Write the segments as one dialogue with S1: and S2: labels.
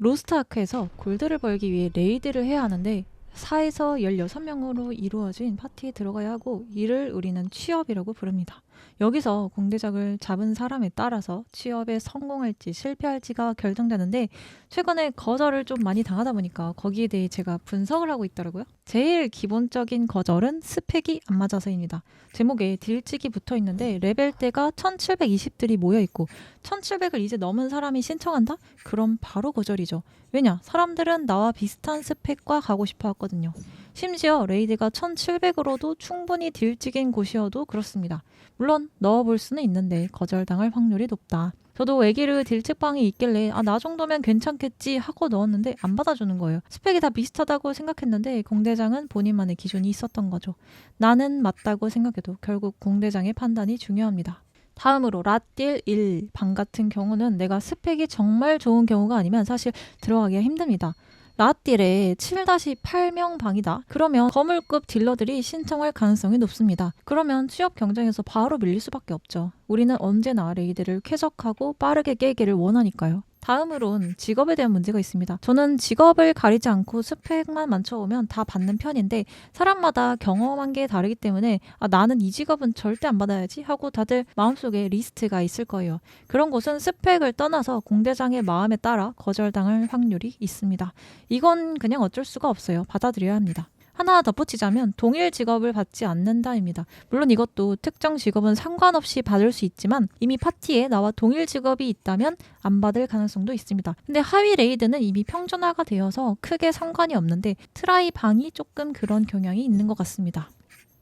S1: 로스트아크에서 골드를 벌기 위해 레이드를 해야 하는데 4에서 16명으로 이루어진 파티에 들어가야 하고 이를 우리는 취업이라고 부릅니다. 여기서 공대작을 잡은 사람에 따라서 취업에 성공할지 실패할지가 결정되는데 최근에 거절을 좀 많이 당하다 보니까 거기에 대해 제가 분석을 하고 있더라고요. 제일 기본적인 거절은 스펙이 안 맞아서입니다. 제목에 딜찍이 붙어 있는데 레벨대가 1720들이 모여 있고 1700을 이제 넘은 사람이 신청한다? 그럼 바로 거절이죠. 왜냐? 사람들은 나와 비슷한 스펙과 가고 싶어 하거든요. 심지어 레이드가 1700으로도 충분히 딜찍인 곳이어도 그렇습니다. 물론 넣어볼 수는 있는데 거절당할 확률이 높다. 저도 애기를 딜책방이 있길래 아 나 정도면 괜찮겠지 하고 넣었는데 안 받아주는 거예요. 스펙이 다 비슷하다고 생각했는데 공대장은 본인만의 기준이 있었던 거죠. 나는 맞다고 생각해도 결국 공대장의 판단이 중요합니다. 다음으로 라딜 1방 같은 경우는 내가 스펙이 정말 좋은 경우가 아니면 사실 들어가기가 힘듭니다. 라딜에 7-8명 방이다. 그러면 거물급 딜러들이 신청할 가능성이 높습니다. 그러면 취업 경쟁에서 바로 밀릴 수밖에 없죠. 우리는 언제나 레이드를 쾌적하고 빠르게 깨기를 원하니까요. 다음으론 직업에 대한 문제가 있습니다. 저는 직업을 가리지 않고 스펙만 맞춰오면 다 받는 편인데 사람마다 경험한 게 다르기 때문에 아, 나는 이 직업은 절대 안 받아야지 하고 다들 마음속에 리스트가 있을 거예요. 그런 곳은 스펙을 떠나서 공대장의 마음에 따라 거절당할 확률이 있습니다. 이건 그냥 어쩔 수가 없어요. 받아들여야 합니다. 하나 덧붙이자면 동일 직업을 받지 않는다입니다. 물론 이것도 특정 직업은 상관없이 받을 수 있지만 이미 파티에 나와 동일 직업이 있다면 안 받을 가능성도 있습니다. 근데 하위 레이드는 이미 평준화가 되어서 크게 상관이 없는데 트라이 방이 조금 그런 경향이 있는 것 같습니다.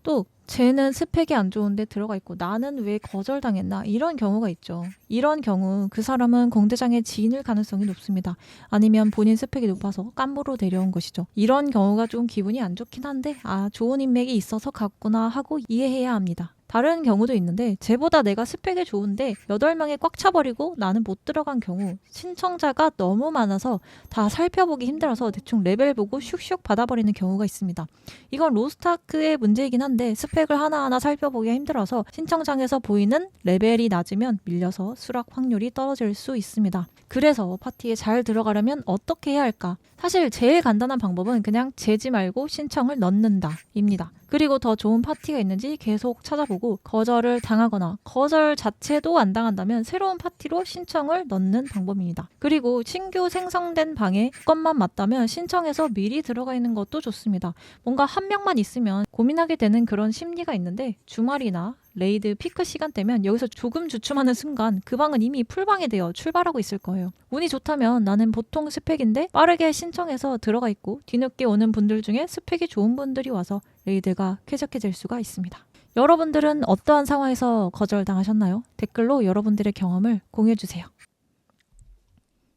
S1: 또 쟤는 스펙이 안 좋은데 들어가 있고 나는 왜 거절당했나 이런 경우가 있죠. 이런 경우 그 사람은 공대장의 지인일 가능성이 높습니다. 아니면 본인 스펙이 높아서 깜부로 데려온 것이죠. 이런 경우가 좀 기분이 안 좋긴 한데 아 좋은 인맥이 있어서 갔구나 하고 이해해야 합니다. 다른 경우도 있는데 쟤보다 내가 스펙이 좋은데 8명에 꽉 차버리고 나는 못 들어간 경우 신청자가 너무 많아서 다 살펴보기 힘들어서 대충 레벨 보고 슉슉 받아버리는 경우가 있습니다. 이건 로스타크의 문제이긴 한데 스펙을 하나하나 살펴보기가 힘들어서 신청장에서 보이는 레벨이 낮으면 밀려서 수락 확률이 떨어질 수 있습니다. 그래서 파티에 잘 들어가려면 어떻게 해야 할까? 사실 제일 간단한 방법은 그냥 재지 말고 신청을 넣는다 입니다. 그리고 더 좋은 파티가 있는지 계속 찾아보고 거절을 당하거나 거절 자체도 안 당한다면 새로운 파티로 신청을 넣는 방법입니다. 그리고 신규 생성된 방에 것만 맞다면 신청해서 미리 들어가 있는 것도 좋습니다. 뭔가 한 명만 있으면 고민하게 되는 그런 심리가 있는데 주말이나 레이드 피크 시간대면 여기서 조금 주춤하는 순간 그 방은 이미 풀방이 되어 출발하고 있을 거예요. 운이 좋다면 나는 보통 스펙인데 빠르게 신청해서 들어가 있고 뒤늦게 오는 분들 중에 스펙이 좋은 분들이 와서 레이드가 쾌적해질 수가 있습니다. 여러분들은 어떠한 상황에서 거절당하셨나요? 댓글로 여러분들의 경험을 공유해주세요.